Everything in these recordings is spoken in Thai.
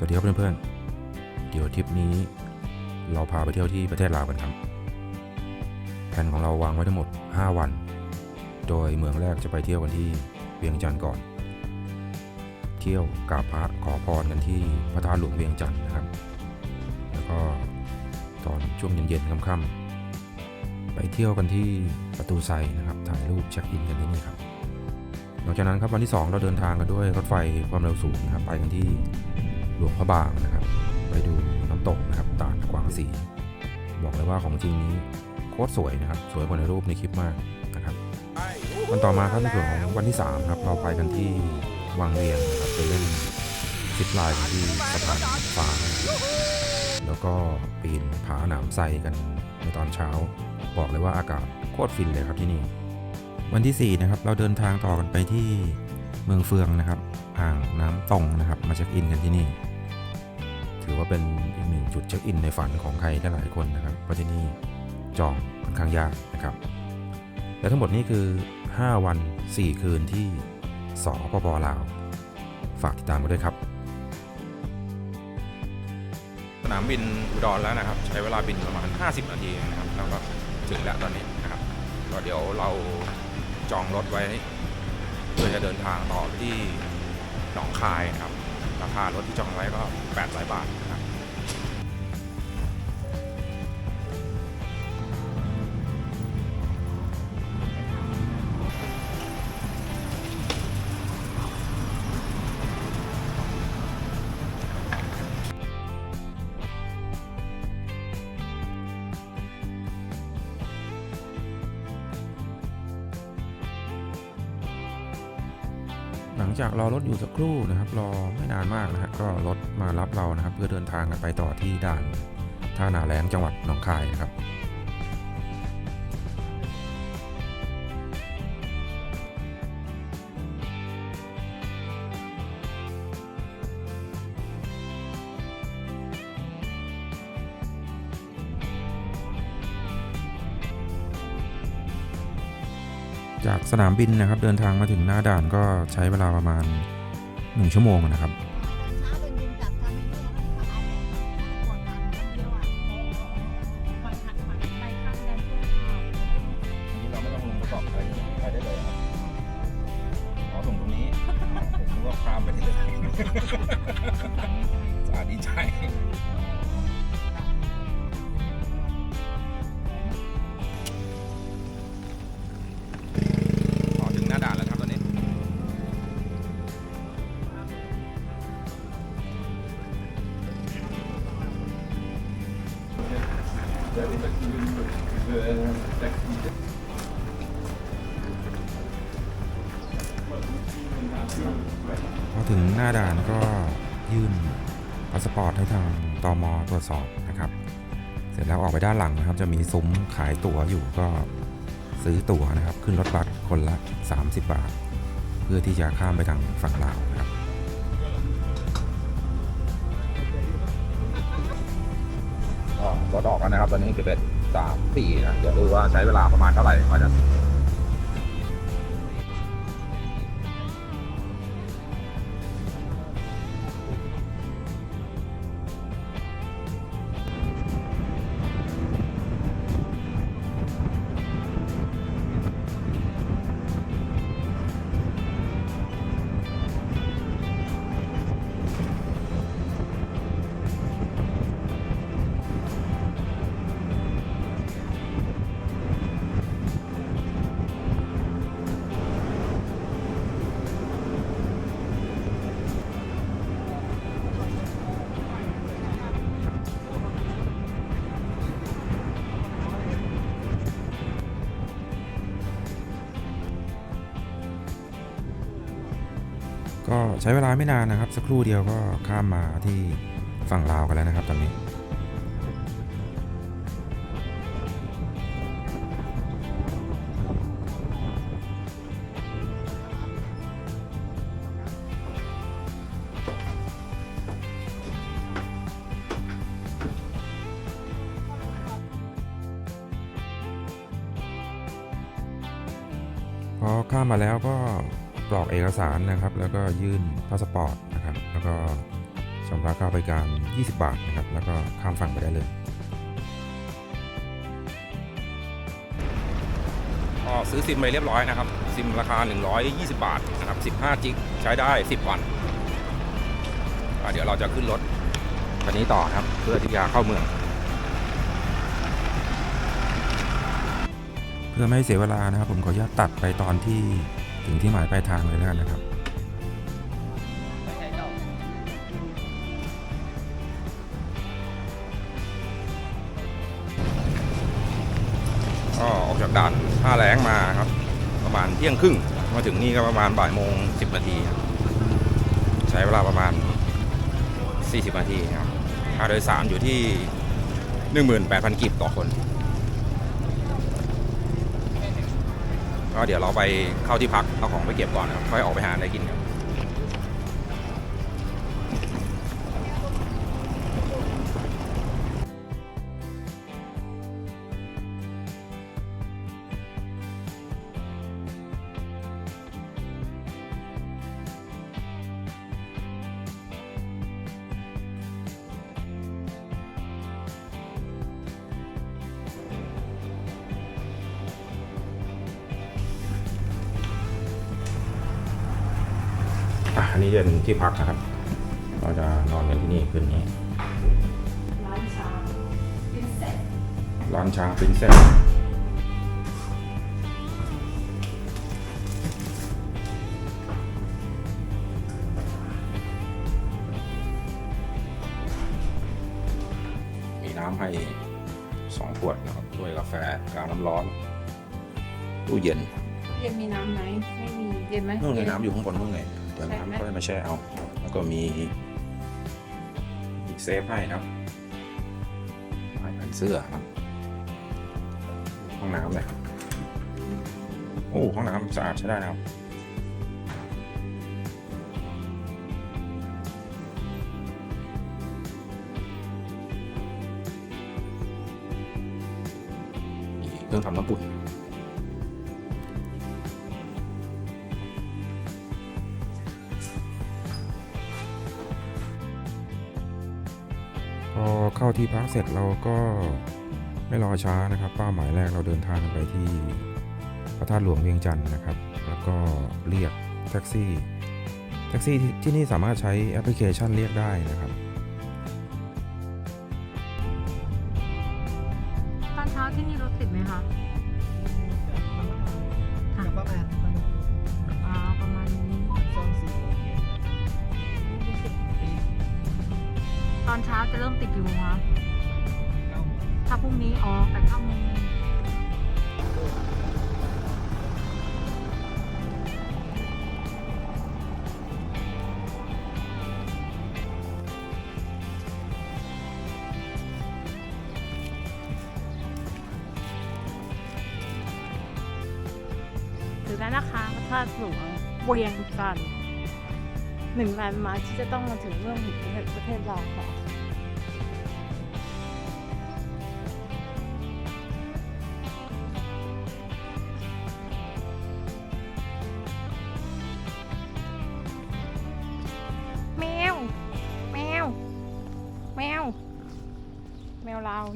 สวัสดีครับเพื่อนๆ เดี๋ยวทริปนี้ เราพาไปเที่ยวที่ประเทศลาวกันครับ แผนของเราวางไว้ทั้งหมด 5 วัน โดยเมืองแรกจะไปเที่ยวกันที่เวียงจันทร์ก่อน เที่ยวกราบพระขอพรกันที่พระธาตุหลวงเวียงจันทร์นะครับ แล้วก็ตอนช่วงเย็นๆค่ำๆไปเที่ยวกันที่ประตูไซนะครับถ่ายรูปเช็คอินกันที่นี่ครับ หลังจากนั้นครับวันที่ 2 เราเดินทางกันด้วยรถไฟความเร็วสูงนะครับไปกันที่ หลวงพระบางนะครับ ไปดูน้ำตกนะครับตาดกวางสี บอกเลยว่าของจริงนี้โคตรสวยนะครับ สวยกว่าในรูปในคลิปมากนะครับวันต่อมาครับในส่วนของวันที่3ครับเราไปกันที่วังเวียงนะครับไปเล่นซิปไลน์ที่สะพานฟ้า แล้วก็ปีนผาหนามไซกันในตอนเช้า บอกเลยว่าอากาศโคตรฟินเลยครับที่นี่ วันที่4นะครับเราเดินทางต่อกันไปที่เมืองเฟืองนะครับ อ่างน้ำตงนะครับ มาเช็คอินกันที่นี่ ถือว่าเป็นอีกหนึ่งจุดเช็คอินในฝันของใครหลายคนนะครับเพราะที่นี่จองค่อนข้างยากนะครับ และทั้งหมดนี้คือ 5 วัน 4 คืนที่สปปลาว ฝากติดตามกันด้วยครับ สนามบินอุดรแล้วนะครับ ใช้เวลาบินประมาณ 50 นาทีนะครับแล้วก็ถึงแล้วตอนนี้นะครับก็เดี๋ยวเราจองรถไว้เพื่อจะเดินทางต่อที่หนองคายนะครับ ราคารถที่จองไว้ก็800บาท จากรอรถอยู่สักครู่นะครับรอไม่นานมากนะฮะก็รถมารับเรานะครับ เพื่อเดินทางกันไปต่อที่ด่านท่านาแรงจังหวัดหนองคายนะครับ จากสนามบินนะครับ เดินทางมาถึงหน้าด่านก็ใช้เวลาประมาณ 1 ชั่วโมงนะครับช้าเป็น พอถึงหน้าด่านก็ยื่นพาสปอร์ตให้ทางตมตรวจสอบนะครับ เสร็จแล้วออกไปด้านหลังนะครับ จะมีซุ้มขายตั๋วอยู่ก็ซื้อตั๋วนะครับ ขึ้นรถบัสคนละ 30 บาท เพื่อที่จะข้ามไปทางฝั่งลาวนะครับก็รถออกแล้วนะครับ ตอนนี้คือเป็นสามสี่นะเดี๋ยวดูว่าใช้เวลาประมาณเท่าไหร่กว่าจะ ใช้เวลาไม่นานนะครับ สักครู่เดียวก็ข้ามมาที่ฝั่งลาวกันแล้วนะครับตอนนี้พอข้ามมาแล้วก็ กรอกเอกสารนะครับ แล้วก็ยื่นพาสปอร์ตนะครับ แล้วก็ชำระค่าบริการ 20 บาทนะครับ แล้วก็ข้ามฝั่งไปได้เลยก็ซื้อซิมไปเรียบร้อยนะครับ ซิมราคา 120 บาทนะครับ 15 จิกใช้ได้ 10 วันอะเดี๋ยวเราจะขึ้นรถคันนี้ต่อนะครับ เพื่อที่จะเข้าเมือง เพื่อไม่ให้เสียเวลานะครับ ผมขออนุญาตตัดไปตอนที่ ถึงที่หมายปลายทางเลยแล้วกันนะครับก็ออกจากด่านท่าแรงมาครับ ประมาณเที่ยงครึ่ง มาถึงนี่ก็ประมาณบ่ายโมงสิบนาทีครับใช้เวลาประมาณ 40 นาทีครับค่าโดยสารอยู่ที่ 18,000 กิบต่อคน ก็เดี๋ยวเราไปเข้าที่พักเอาของไปเก็บก่อนนะครับค่อยออกไปหาอะไรกินครับ นนี้เป็นที่พักนะครับ เราจะนอนกันที่นี่คืนนี้ ร้านชาเป็นเซ็ตร้านช้างปรินเซสมีน้ำให้สองขวดนะครับด้วยกาแฟกาน้ำร้อน ตู้เย็นเย็นมีน้ำไหมไม่มีเย็นไหมนู่นไงน้ำอยู่ข้างบนนู่นไง เดี๋ยวใช่ไหมน้ำก็มาแช่เอา แล้วก็มีมีเซฟให้นะครับให้เป็นเสื้อครับ ห้องน้ำเลยโอ้ห้องน้ำสะอาดใช้ได้นะครับเครื่องทำน้ำปุ่น อเข้าที่พักเสร็จเราก็ไม่รอช้านะครับ เป้าหมายแรกเราเดินทางไปที่พระธาตุหลวงเวียงจันทร์นะครับ แล้วก็เรียกแท็กซี่ แท็กซี่ที่ที่นี่สามารถใช้แอปพลิเคชันเรียกได้นะครับ อนเช้าจะเริ่มติดกี่โมงคะเก้าโมงถ้าพรุ่งนี้อ๋อแปดเก้าโมงถึงแล้วนะคะพระธาตุหลวงเวียงจันทร์หนึ่งแลนด์มาร์คที่จะต้องมาถึงเมืองประเทศประเทศเราค่ะ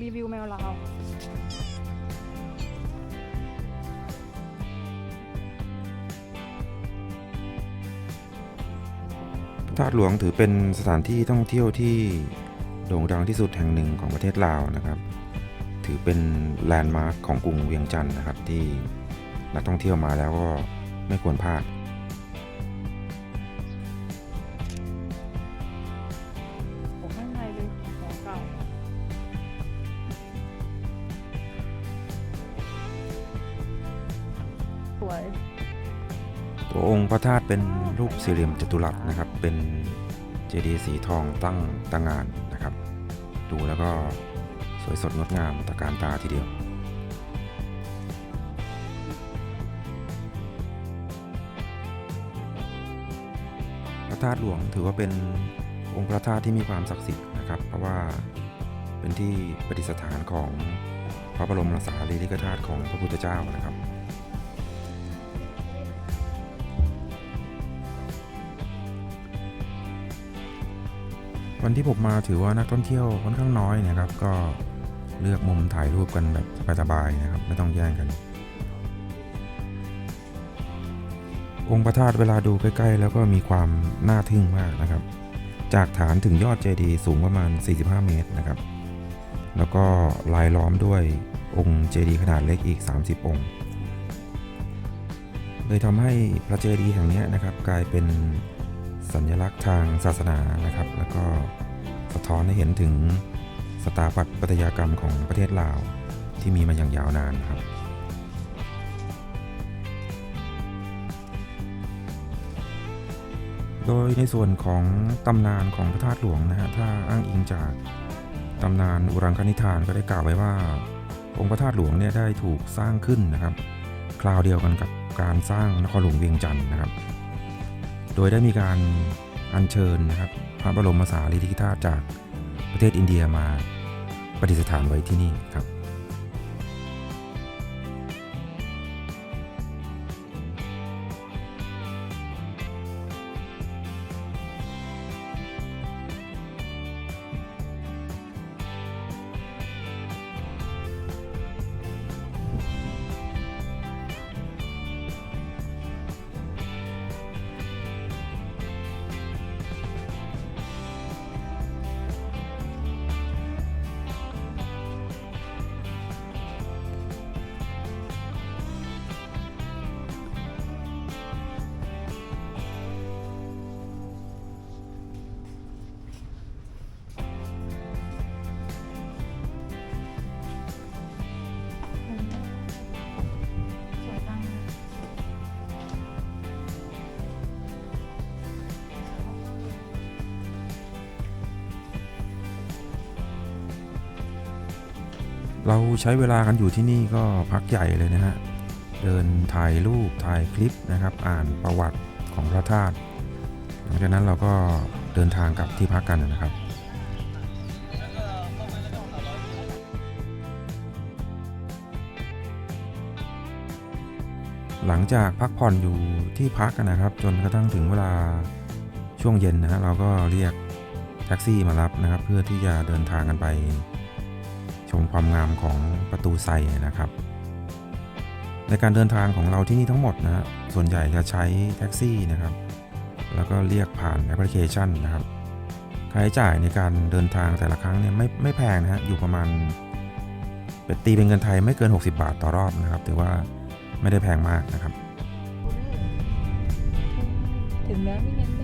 รีวิวแมวลาวพระธาตุหลวงถือเป็นสถานที่ท่องเที่ยวที่โด่งดังที่สุดแห่งหนึ่งของประเทศลาวนะครับ ถือเป็นแลนด์มาร์คของกรุงเวียงจันทร์นะครับ ที่นักท่องเที่ยวมาแล้วก็ไม่ควรพลาด พระธาตุเป็นรูปสี่เหลี่ยมจัตุรัสนะครับ เป็นเจดีย์สีทองตั้งตางานนะครับ ดูแล้วก็สวยสดงดงามตะการตาทีเดียว พระธาตุหลวงถือว่าเป็นองค์พระธาตุที่มีความศักดิ์สิทธิ์นะครับ เพราะว่าเป็นที่ประดิษฐานของพระบรมสารีริกธาตุของพระพุทธเจ้านะครับ วันที่ผมมาถือว่านักท่องเที่ยวค่อนข้างน้อยนะครับ ก็เลือกมุมถ่ายรูปกันแบบสบายๆนะครับ ไม่ต้องแย่งกัน องค์พระธาตุเวลาดูใกล้ ๆ แล้วก็มีความน่าทึ่งมากนะครับ จากฐานถึงยอดเจดีย์สูงประมาณ 45 เมตรนะครับ แล้วก็ลายล้อมด้วยองค์เจดีย์ขนาดเล็กอีก 30 องค์ เลยทำให้พระเจดีย์แห่งนี้นะครับ กลายเป็น สัญลักษณ์ทางศาสนานะครับ แล้วก็สะท้อนให้เห็นถึงสถาปัตยกรรมของประเทศลาวที่มีมาอย่างยาวนานนครับโดยในส่วนของตำนานของพระธาตุหลวงนะฮะถ้าอ้างอิงจากตำนานอุรังคณิธานก็ได้กล่าวไว้ว่า องค์พระธาตุหลวงเนี่ยได้ถูกสร้างขึ้นนะครับ คราวเดียวกันกับการสร้างนครหลวงเวียงจันทร์นะครับ โดยได้มีการอัญเชิญนะครับพระบรมสารีริกธาตุจากประเทศอินเดียมาประดิษฐานไว้ที่นี่ครับ เราใช้เวลากันอยู่ที่นี่ก็พักใหญ่เลยนะฮะ เดินถ่ายรูปถ่ายคลิปนะครับ อ่านประวัติของพระธาตุ หลังจากนั้นเราก็เดินทางกลับที่พักกันนะครับหลังจากพักผ่อนอยู่ที่พักกันนะครับ จนกระทั่งถึงเวลาช่วงเย็นนะฮะเราก็เรียกแท็กซี่มารับนะครับ เพื่อที่จะเดินทางกันไป ชมความงามของประตูไซนะครับ ในการเดินทางของเราที่นี่ทั้งหมดนะส่วนใหญ่จะใช้แท็กซี่นะครับ แล้วก็เรียกผ่านแอปพลิเคชันนะครับค่าใช้จ่ายในการเดินทางแต่ละครั้งเนี่ยไม่ไม่แพงนะฮะอยู่ประมาณเป็นตีเป็นเงินไทยไม่เกิน 60 บาทต่อรอบนะครับถือว่าไม่ได้แพงมากนะครับ ถึงแล้วนี่ไง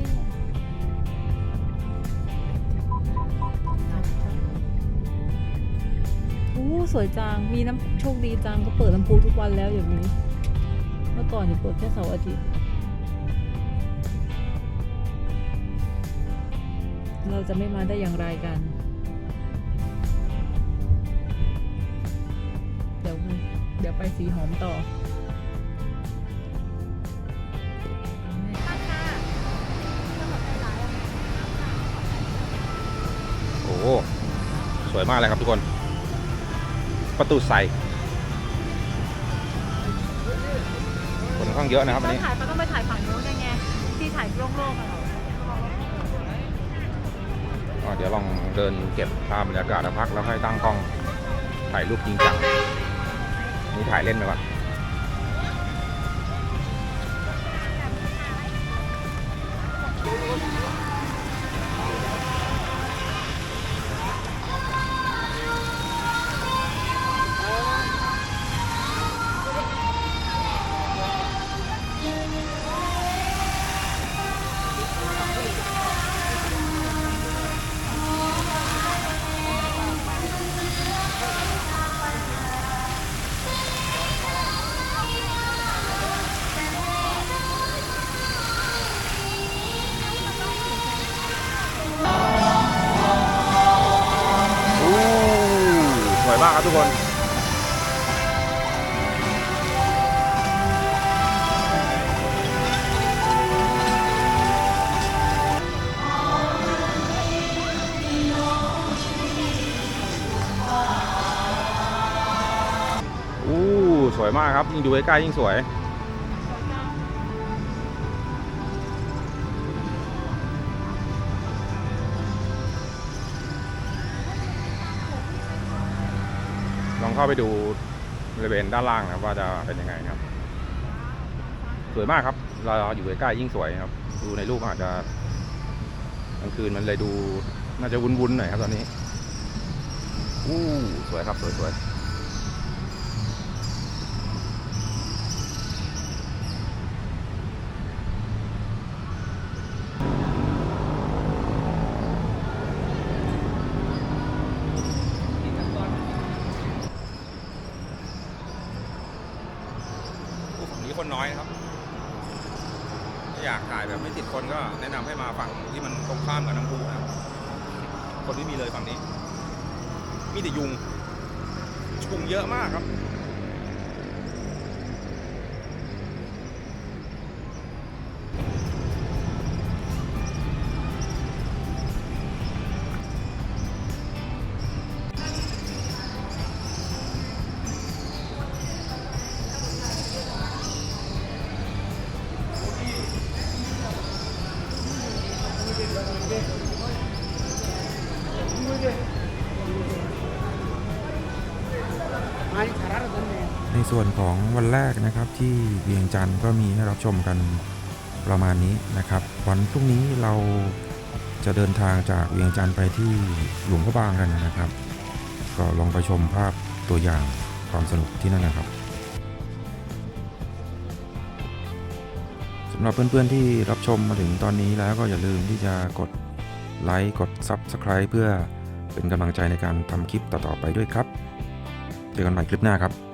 สวยจัง มีน้ำโชคดีจังก็เปิดลำโพงทุกวันแล้วอย่างนี้ เมื่อก่อนจะเปิดแค่เสาร์อาทิตย์ เราจะไม่มาได้อย่างไรกัน เดี๋ยวเดี๋ยวไปสีหอมต่อโอ้สวยมากเลยครับทุกคน ประตูใสคนค่อนข้างเยอะนะครับวันเรานี้ ถ่ายเขาต้องไปถ่ายฝั่งนู้นไงที่ถ่ายโล่งๆอะเหรอก็เดี๋ยวลองเดินเก็บภาพบรรยากาศแล้วพักแล้วค่อยตั้งกล้องถ่ายรูปจริงจังนี่ถ่ายเล่นไปก่อน สวยมากครับทุกคนอู้สวยมากครับยิ่งดูใกล้ๆยิ่งสวย เข้าไปดูบริเวณด้านล่างนะครับว่าจะเป็นยังไงครับ สวยมากครับ เราอยู่ใกล้ๆยิ่งสวยครับ ดูในรูปอาจจะกลางคืนมันเลยดูน่าจะวุ้นๆหน่อยครับตอนนี้อู้สวยครับสวยๆวย กินน้ำก้อน ผู้ฝั่งนี้คนน้อยนะครับถ้ายแบบไม่ติดคนก็แนะนำให้มาฝั่งที่มันตรงข้ามกับน้ำพุนะครับคนไม่มีเลยฝั่งนี้ มีแต่ยุงยุงเยอะมากครับ ส่วนของวันแรกนะครับที่เวียงจันทร์ก็มีให้รับชมกันประมาณนี้นะครับ วันพรุ่งนี้เราจะเดินทางจากเวียงจันทร์ไปที่หลวงพระบางกันนะครับ ก็ลองไปชมภาพตัวอย่างความสนุกที่นั่นนะครับสำหรับเพื่อนๆที่รับชมมาถึงตอนนี้แล้วก็อย่าลืมที่จะกดไลค์กด Subscribe เพื่อเป็นกำลังใจในการทำคลิปต่อๆไปด้วยครับ เจอกันใหม่คลิปหน้าครับ